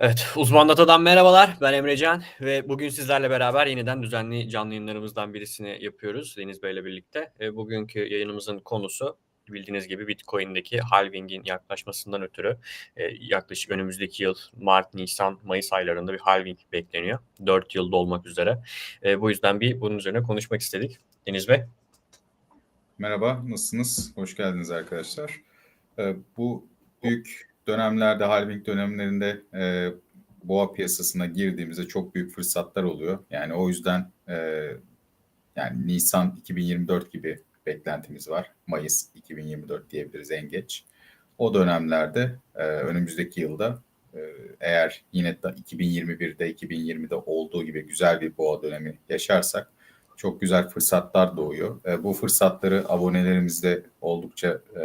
Evet, Uzman Data'dan merhabalar. Ben Emrecan ve bugün sizlerle beraber yeniden düzenli canlı yayınlarımızdan birisini yapıyoruz Deniz Bey'le birlikte. E, bugünkü yayınımızın konusu bildiğiniz gibi Bitcoin'deki halvingin yaklaşmasından ötürü e, yaklaşık önümüzdeki yıl Mart, Nisan, Mayıs aylarında bir halving bekleniyor. 4 yıl dolmak üzere. E, bu yüzden bir bunun üzerine konuşmak istedik. Deniz Bey. Merhaba, nasılsınız? Hoş geldiniz arkadaşlar. E, bu büyük dönemlerde, halving dönemlerinde e, boğa piyasasına girdiğimizde çok büyük fırsatlar oluyor. Yani o yüzden e, yani Nisan 2024 gibi beklentimiz var. Mayıs 2024 diyebiliriz en geç. O dönemlerde e, önümüzdeki yılda e, eğer yine de 2021'de 2020'de olduğu gibi güzel bir boğa dönemi yaşarsak çok güzel fırsatlar doğuyor. E, bu fırsatları abonelerimizle oldukça e,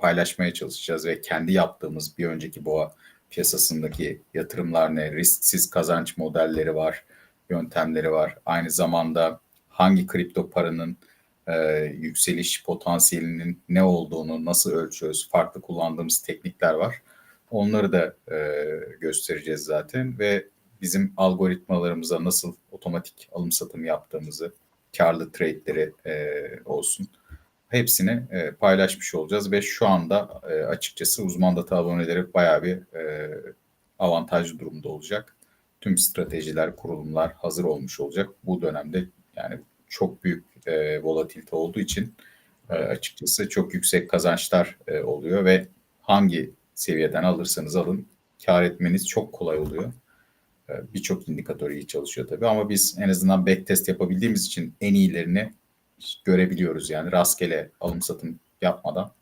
paylaşmaya çalışacağız ve kendi yaptığımız bir önceki boğa piyasasındaki yatırımlar ne, risksiz kazanç modelleri var, yöntemleri var. Aynı zamanda hangi kripto paranın e, yükseliş potansiyelinin ne olduğunu nasıl ölçüyoruz, farklı kullandığımız teknikler var. Onları da e, göstereceğiz zaten ve bizim algoritmalarımıza nasıl otomatik alım satım yaptığımızı, karlı trade'leri e, olsun hepsini e, paylaşmış olacağız ve şu anda e, açıkçası uzman data aboneleri bayağı bir e, avantajlı durumda olacak. Tüm stratejiler, kurulumlar hazır olmuş olacak. Bu dönemde yani çok büyük e, volatilite olduğu için e, açıkçası çok yüksek kazançlar e, oluyor ve hangi seviyeden alırsanız alın kar etmeniz çok kolay oluyor. E, Birçok indikatör iyi çalışıyor tabii ama biz en azından backtest yapabildiğimiz için en iyilerini görebiliyoruz yani rastgele alım satım yapmadan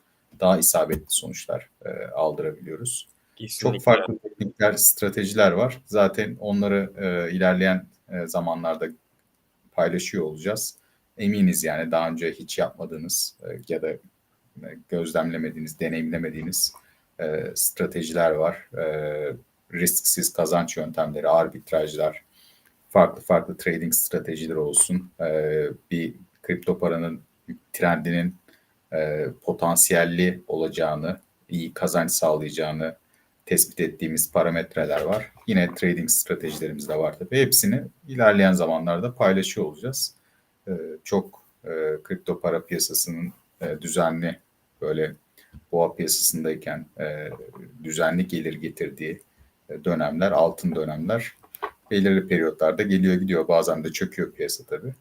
daha isabetli sonuçlar e, aldırabiliyoruz. Kesinlikle. Çok farklı teknikler, stratejiler var. Zaten onları e, ilerleyen e, zamanlarda paylaşıyor olacağız. Eminiz yani daha önce hiç yapmadığınız e, ya da e, gözlemlemediğiniz, deneyimlemediğiniz e, stratejiler var. E, risksiz kazanç yöntemleri, arbitrajlar, farklı farklı trading stratejileri olsun. E, bir kripto paranın trendinin e, potansiyelli olacağını, iyi kazanç sağlayacağını tespit ettiğimiz parametreler var. Yine trading stratejilerimiz de var tabii. Hepsini ilerleyen zamanlarda paylaşıyor olacağız. E, çok e, kripto para piyasasının e, düzenli böyle boğa piyasasındayken e, düzenli gelir getirdiği e, dönemler, altın dönemler belirli periyotlarda geliyor gidiyor. Bazen de çöküyor piyasa tabii.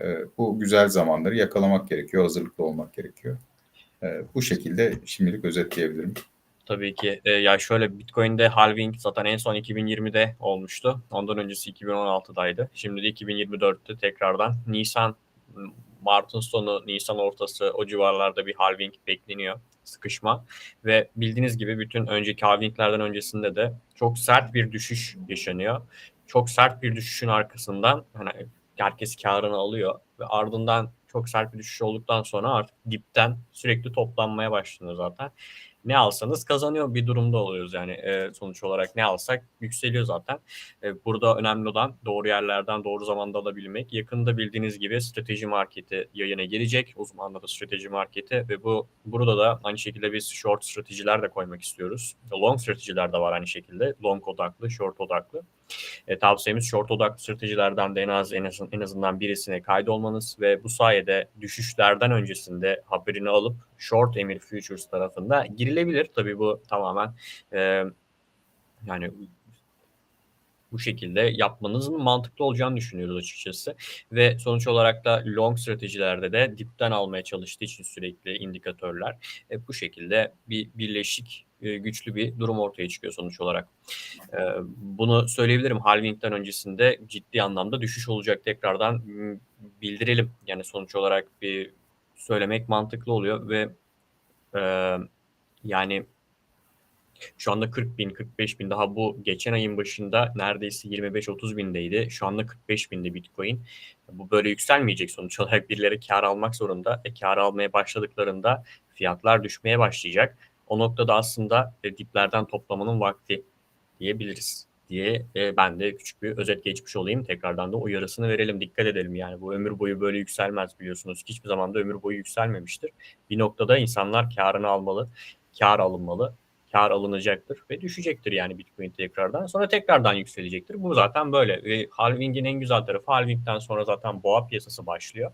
E, bu güzel zamanları yakalamak gerekiyor, hazırlıklı olmak gerekiyor. E, bu şekilde şimdilik özetleyebilirim. Tabii ki. E, ya şöyle Bitcoin'de halving zaten en son 2020'de olmuştu. Ondan öncesi 2016'daydı. Şimdi de 2024'te tekrardan Nisan Mart'ın sonu, Nisan ortası o civarlarda bir halving bekleniyor. Sıkışma. Ve bildiğiniz gibi bütün önceki halvinglerden öncesinde de çok sert bir düşüş yaşanıyor. Çok sert bir düşüşün arkasından hani herkes karını alıyor ve ardından çok sert bir düşüş olduktan sonra artık dipten sürekli toplanmaya başlanıyor zaten. Ne alsanız kazanıyor bir durumda oluyoruz yani e, sonuç olarak ne alsak yükseliyor zaten. E, burada önemli olan doğru yerlerden doğru zamanda alabilmek. Yakında bildiğiniz gibi strateji marketi yayına girecek. Uzmanları strateji marketi ve bu burada da aynı şekilde biz short stratejiler de koymak istiyoruz. Long stratejiler de var aynı şekilde. Long odaklı, short odaklı. E, tavsiyemiz short odaklı stratejilerden de en az en, az, en azından birisine kaydolmanız ve bu sayede düşüşlerden öncesinde haberini alıp short emir futures tarafında girilebilir. Tabii bu tamamen e, yani bu şekilde yapmanızın mantıklı olacağını düşünüyoruz açıkçası. Ve sonuç olarak da long stratejilerde de dipten almaya çalıştığı için sürekli indikatörler e, bu şekilde bir birleşik e, güçlü bir durum ortaya çıkıyor sonuç olarak. E, bunu söyleyebilirim. Halving'den öncesinde ciddi anlamda düşüş olacak tekrardan bildirelim. Yani sonuç olarak bir söylemek mantıklı oluyor ve yani şu anda 40 bin, 45 bin daha bu geçen ayın başında neredeyse 25-30 bindeydi. Şu anda 45 binde Bitcoin. Bu böyle yükselmeyecek sonuç olarak birileri kar almak zorunda. E, kar almaya başladıklarında fiyatlar düşmeye başlayacak. O noktada aslında e, diplerden toplamanın vakti diyebiliriz diye e, ben de küçük bir özet geçmiş olayım. Tekrardan da uyarısını verelim. Dikkat edelim yani bu ömür boyu böyle yükselmez biliyorsunuz. Hiçbir zaman da ömür boyu yükselmemiştir. Bir noktada insanlar karını almalı, kar alınmalı kar alınacaktır ve düşecektir yani Bitcoin tekrardan. Sonra tekrardan yükselecektir. Bu zaten böyle. Ve halvingin en güzel tarafı halvingden sonra zaten boğa piyasası başlıyor.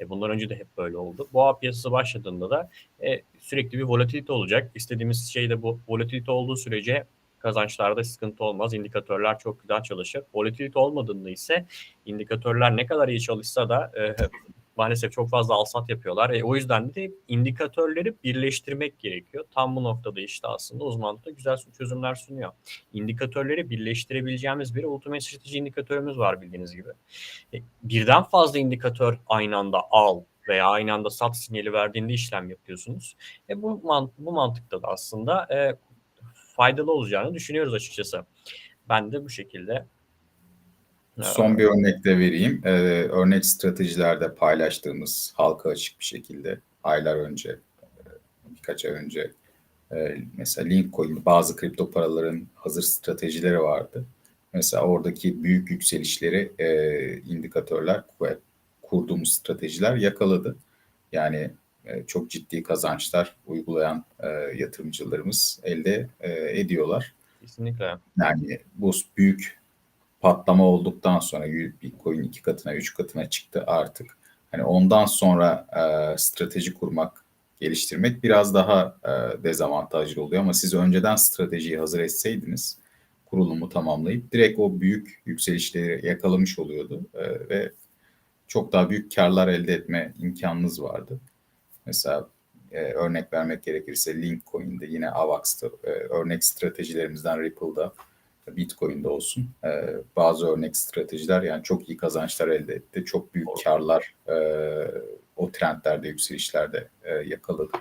E bundan önce de hep böyle oldu. Boğa piyasası başladığında da e, sürekli bir volatilite olacak. İstediğimiz şey de bu volatilite olduğu sürece kazançlarda sıkıntı olmaz. İndikatörler çok güzel çalışır. Volatilite olmadığında ise indikatörler ne kadar iyi çalışsa da e, maalesef çok fazla alsat yapıyorlar. E, o yüzden de indikatörleri birleştirmek gerekiyor. Tam bu noktada işte aslında uzmanlık da güzel çözümler sunuyor. İndikatörleri birleştirebileceğimiz bir ultimate strateji indikatörümüz var bildiğiniz gibi. E, birden fazla indikatör aynı anda al veya aynı anda sat sinyali verdiğinde işlem yapıyorsunuz. E, bu, mant bu mantıkta da aslında e, faydalı olacağını düşünüyoruz açıkçası. Ben de bu şekilde Son bir örnek de vereyim. Ee, örnek stratejilerde paylaştığımız halka açık bir şekilde aylar önce, birkaç ay önce e, mesela Linkcoin bazı kripto paraların hazır stratejileri vardı. Mesela oradaki büyük yükselişleri e, indikatörler ve kurduğumuz stratejiler yakaladı. Yani e, çok ciddi kazançlar uygulayan e, yatırımcılarımız elde e, ediyorlar. kesinlikle Yani bu büyük patlama olduktan sonra Bitcoin iki katına, üç katına çıktı artık. Hani ondan sonra e, strateji kurmak, geliştirmek biraz daha e, dezavantajlı oluyor ama siz önceden stratejiyi hazır etseydiniz kurulumu tamamlayıp direkt o büyük yükselişleri yakalamış oluyordu e, ve çok daha büyük karlar elde etme imkanınız vardı. Mesela e, örnek vermek gerekirse Linkcoin'de yine Avax'ta e, örnek stratejilerimizden Ripple'da Bitcoin'de olsun. E, bazı örnek stratejiler yani çok iyi kazançlar elde etti. Çok büyük karlar e, o trendlerde, yükselişlerde e, yakaladı.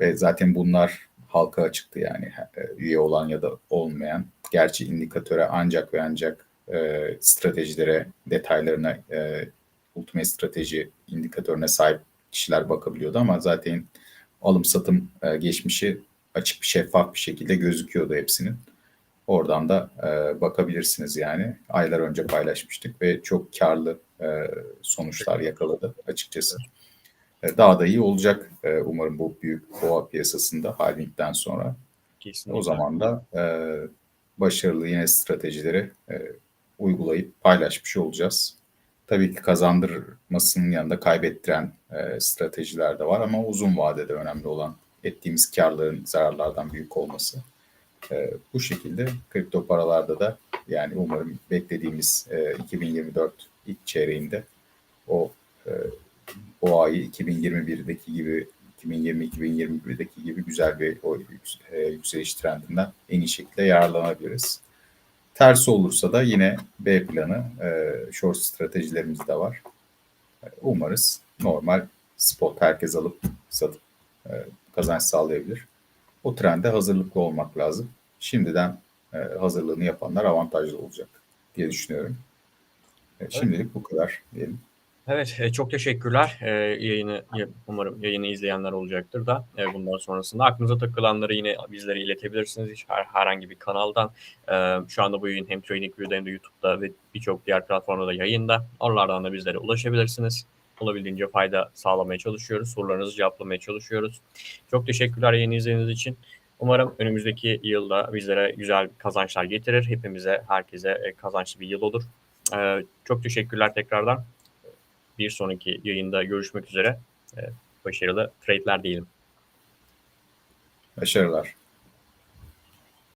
Ve zaten bunlar halka açıktı yani e, üye olan ya da olmayan. Gerçi indikatöre ancak ve ancak e, stratejilere, detaylarına, e, ultimate strateji indikatörüne sahip kişiler bakabiliyordu ama zaten alım satım e, geçmişi açık bir şeffaf bir şekilde gözüküyordu hepsinin. Oradan da e, bakabilirsiniz yani. Aylar önce paylaşmıştık ve çok karlı e, sonuçlar yakaladı açıkçası. E, daha da iyi olacak e, umarım bu büyük boğa piyasasında halvingden sonra. kesinlikle. O zaman da e, başarılı yine stratejileri e, uygulayıp paylaşmış olacağız. Tabii ki kazandırmasının yanında kaybettiren e, stratejiler de var ama uzun vadede önemli olan ettiğimiz karların zararlardan büyük olması. E, bu şekilde kripto paralarda da yani umarım beklediğimiz e, 2024 ilk çeyreğinde o e, o ayı 2021'deki gibi 2020-2021'deki gibi güzel bir o e, yükseliş trendinden en iyi şekilde yararlanabiliriz. Tersi olursa da yine B planı e, short stratejilerimiz de var. E, Umarız normal spot herkes alıp satıp e, kazanç sağlayabilir. O trende hazırlıklı olmak lazım. Şimdiden e, hazırlığını yapanlar avantajlı olacak diye düşünüyorum. E, şimdilik bu kadar diyelim. Evet, e, çok teşekkürler. E, yayını ya- umarım yayını izleyenler olacaktır da e, bundan sonrasında aklınıza takılanları yine bizlere iletebilirsiniz hiç her, herhangi bir kanaldan. E, şu anda bu yayın hem TradingView'da hem de YouTube'da ve birçok diğer platformda da yayında. Oralardan da bizlere ulaşabilirsiniz. Olabildiğince fayda sağlamaya çalışıyoruz. Sorularınızı cevaplamaya çalışıyoruz. Çok teşekkürler yayını izlediğiniz için. Umarım önümüzdeki yılda bizlere güzel kazançlar getirir. Hepimize, herkese e, kazançlı bir yıl olur. E, çok teşekkürler tekrardan bir sonraki yayında görüşmek üzere. Ee, Başarılı trade'ler diyelim. Başarılar.